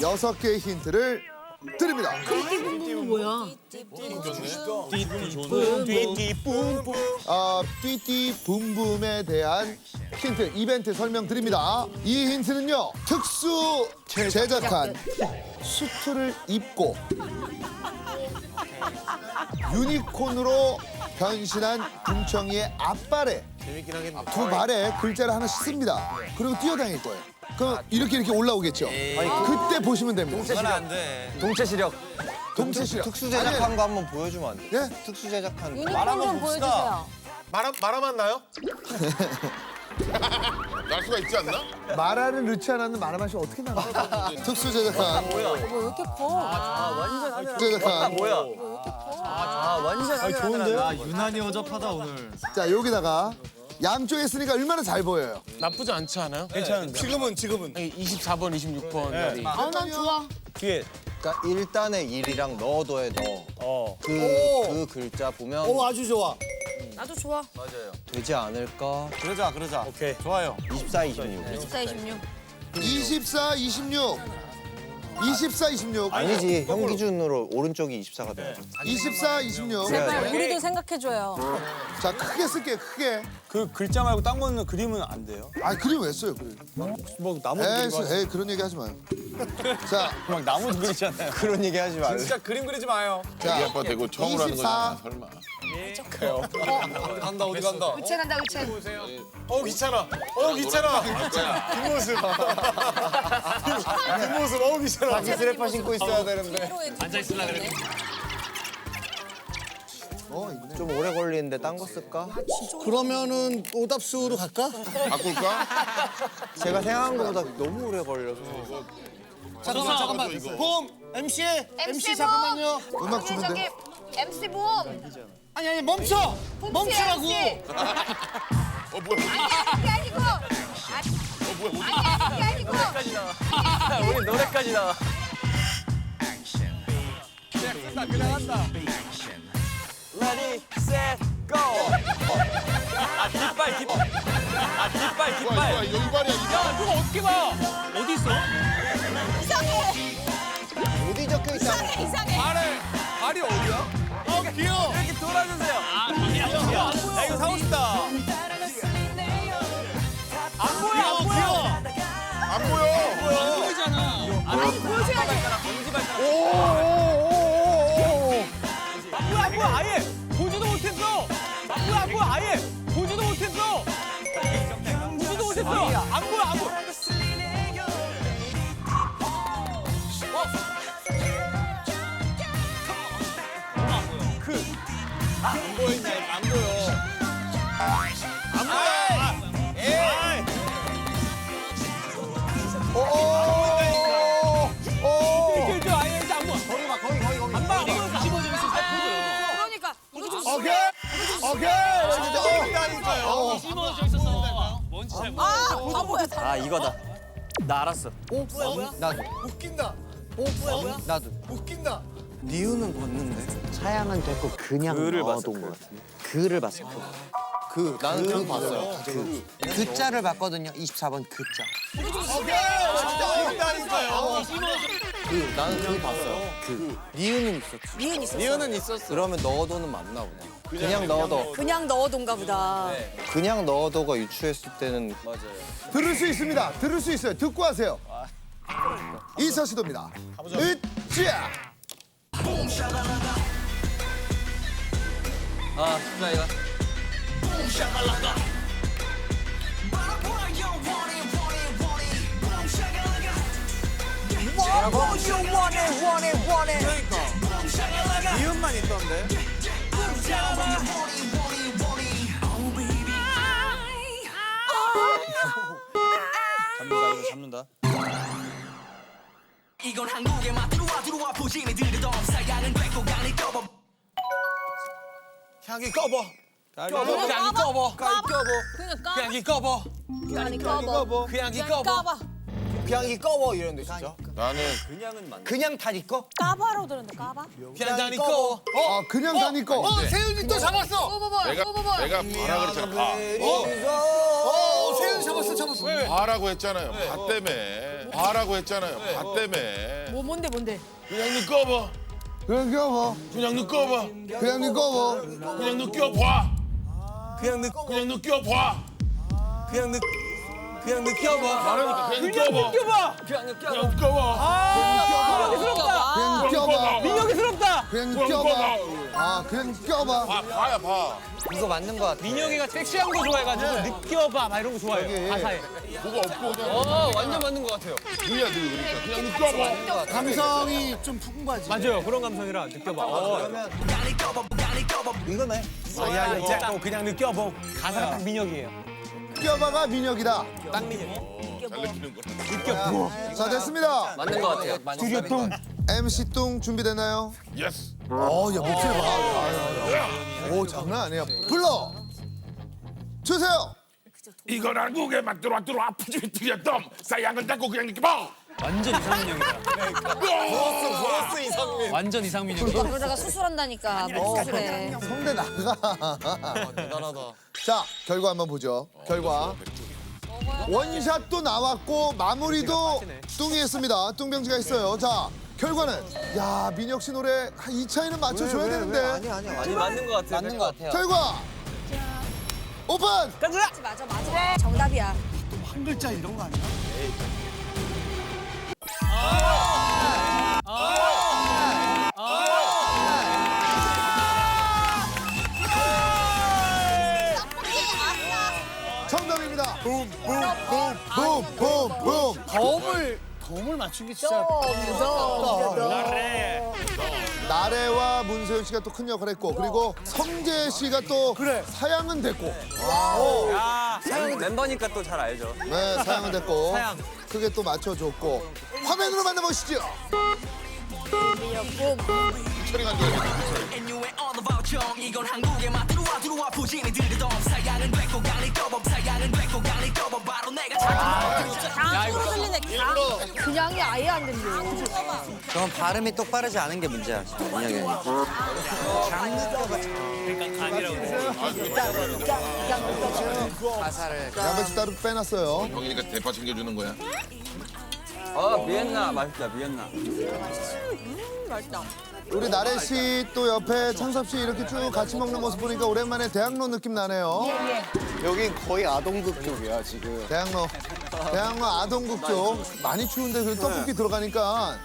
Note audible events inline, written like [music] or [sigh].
여섯 개의 힌트를 드립니다. 아, 띠띠 붐붐에 대한 힌트, 이벤트 설명 드립니다. 이 힌트는요, 특수 제작한 수트를 입고 유니콘으로 변신한 금청이의 앞발에 두 발에 글자를 하나씩 씁니다. 그리고 뛰어다닐 거예요. 그럼 이렇게 이렇게 올라오겠죠. 그때 보시면 됩니다. 그건 안 돼. 동체 시력. 동체 시력. 특수 제작한 거 한번 보여주면 안 돼? 예? 특수 제작한 거. 유니콘 좀 보여주세요. 말아 말아만 나요? [laughs] 날 수가 있지 않나? 말하는 르치아나는 말하면 씨 어떻게 나가? [laughs] 특수 제작한 뭐왜 이렇게 커? 아 완전 하늘. 제작한 뭐야? 아 완전 하늘. 좋은데요? 유난히 어접하다 오늘. 자 여기다가 양쪽에 쓰니까 얼마나 잘 보여요. 나쁘지 않지 않아요? 괜찮은데. 지금은 지금은 24번, 26번 자리. 아, 난 좋아. 뒤에. 그러니까 일단에 일이랑 넣어둬에 넣어. 어. 그, 그 글자 보면 오 아주 좋아. 나도 좋아. 되지 않을까? 그러자 그러자. 오케이. 좋아요. 24, 26. 24, 26. 24, 26. 24, 26. 아니지, 형 기준으로 오른쪽이 24가 돼. 24, 26. 제발 우리도 생각해줘요. 자 크게 쓸게요. 크게. 그 글자 말고 딴 거는 그림은 안 돼요. 아 그림 왜 써요? 그림. 뭐 나무 에이, 그리고 에이 그런 얘기 하지 마요. 자, 막 나무 그리잖아요. 그런 얘기 하지 말래. 그림 그리지 마요. 자. 이 아빠 대고 처음으로 하는 24. 거잖아 설마 간다 어디 간다. 의체 간다, 의체. 어 귀찮아. 어 귀찮아. 뒷모습. [laughs] 뒷모습 어 귀찮아. 바지 스레퍼 신고 있어야 되는데. 어 있네. 좀 오래 걸리는데 딴 거 쓸까? 그러면은 오답수로 갈까? 바꿀까? [laughs] 제가 생각한 것보다 너무 오래 걸려서. 잠깐만 잠깐만. 이거. 봄 MC MC 잠깐만요. 음악 주면 돼. MC 봄. 아니 아니 멈춰. 멈추라고. [laughs] 어 뭐야 그게 아니고. 어 뭐야? 아니, 그게 아니고. [laughs] 우리 노래까지 나와. Ready, set, go. 아 뒷발 뒷. 아 뒷발 이거야 뒷발. 이거야 이거 이발이야 이발 그거 어떻게 봐? 어디 있어? 이상해. 어디 적혀 있잖아. 이상해, 이상해. 발을 발이 어디야? 아. 아니, 보여줘야지. 검지 발가락. 안 보여 안 보여 아예 보지도 못했어. 안 보여 아예 보지도 못했어. 보지도 못했어. 안 보여 아, 바보야. 아 이거다. 나 알았어. 나도. 웃긴다. 나도. 웃긴다. 니은은 봤는데. 사양은 됐고 그냥 그를 봤어, 같은데. 그를 봤어. 그. 그 나는 그 봤어요. 그. 그 자를 봤거든요. 24번 그자. 웃긴다니까요. 그 나는 그 봤어요. 그. 니은은 있었지. 니은 있어. 니은은 있었어. 그러면 넣어도는 맞나 보네. 그냥 넣어도. 그냥 넣어둔가 보다. 그냥 넣어도가 유추했을 때는 들을 수 있습니다. 들을 수 있어요. 듣고 하세요. 이서 시도입니다. 으쌰. 아 진짜 이거. 이음만 있던데. 잡는다 이거 잡는다. 이건 한국에만 들어와 들어와 보지니 들으던 사양은 됐고 간이 떠버 향기 꺼버. 그냥 꺼버. 꺼버. 까봐. 그냥 까봐. 그냥 이 그냥 꺼버. 까봐. 그냥 이 꺼버 이런데 진짜. 나는 그냥은 맞네. 그냥 다리 꺼? 까바로 들었는데 까바? 그냥 다니 꺼버. 아 그냥 다니까. 세윤이 또 잡았어. 뽑아봐. 내가 뽑아봐. 내가 봐라 그랬잖아 봐어 세윤 잡았어 잡았어. 봐라고 했잖아요 봐 때문에 봐라고 했잖아요. 봐 때문에. 뭐 뭔데 뭔데? 그냥 너 꺼봐. 그냥 껴봐. 그냥 너 꺼봐. 그냥 네 꺼봐. 그냥 너 껴봐. 그냥 느 그냥 너 껴봐. 그냥 느 그냥 느껴봐. 말하니까 그냥 그냥 껴봐. 느껴봐. 그냥 껴봐. 민혁이스럽다. 그냥 껴봐. 민혁이스럽다. 그냥 껴봐. 아, 그냥 껴봐. 봐, 봐야 봐. 이거 맞는 거 같아. 민혁이가 섹시한 거 좋아해가지고 느껴봐 막 이런 거 좋아해요. 가사에. 뭐가 없고 그냥. 어 완전 맞는 것 같아요. 그냥 너 그러니까 그냥 너 껴봐. 감성이 좀 풍부하지. 맞아요 그런 감성이라 느껴봐. 어. 이거네. 야 이제 또 그냥 느껴봐. 가사가 딱 민혁이에요. 껴봐가 민혁이다. 딱 민혁. 잘 느끼는 거야. 자, 됐습니다. 맞는 거 같아요. 스튜디오 똥. MC 뚱 준비됐나요? 예스. 어, 야, 목소리 봐. 오, 장난 아니야. 불러! 주세요! 이건 한국의 맛들어 들어 아프지 들렸던 사양을 닦고 그냥 이렇게 봐. 완전 이상민혁이다. 플러스 이상민. 완전 이상민혁이. 그러다가 수술한다니까 뭐 수술해. 성대 나가. 대단하다. 자, 결과 한번 보죠. 결과. 원샷도 나왔고 마무리도 뚱이 했습니다. 뚱병지가 했어요. 자, 결과는 야, 민혁 씨 노래 한 이 차이는 맞춰 줘야 되는데. 아니야 아니야 아니 맞는 것 같아요. 맞는 거 같아요. 결과 오픈! 맞아 맞아. 정답이야. 한 글자 이런 거 아니야? 정답입니다. 붐붐붐붐붐. 덤을 덤을 맞추기 진짜 나래와 문세윤 씨가 또 큰 역할을 했고 그리고 성재 씨가 또 사양은 됐고. 멤버니까 또 잘 알죠. 네 사양은 됐고. 사양. 크게 또 맞춰줬고 화면으로 만나보시죠. 처리 간 거야. And you ain't all about 정 이건 한국의 맛 들어와 들어와 부진이 들이던 사양은 됐고 강리 떠법 사양은 됐고 강리 떠법 바로 내가 강으로 들리네. 강. 그냥이 아예 안 들려. 그건 발음이 똑바르지 않은 게 문제야. 민혁이. 가사를. 양배추 따로 빼놨어요. 형이니까 대파 챙겨주는 거야. 어 비엔나 맛있다 비엔나. 우리 나래 씨 또 옆에 창섭 씨 이렇게 쭉 같이 먹는 모습 보니까 오랜만에 대학로 느낌 나네요. 여긴 거의 아동극 쪽이야 지금. 대학로 대학로 아동국 쪽 많이 추운데 그 떡볶이 들어가니까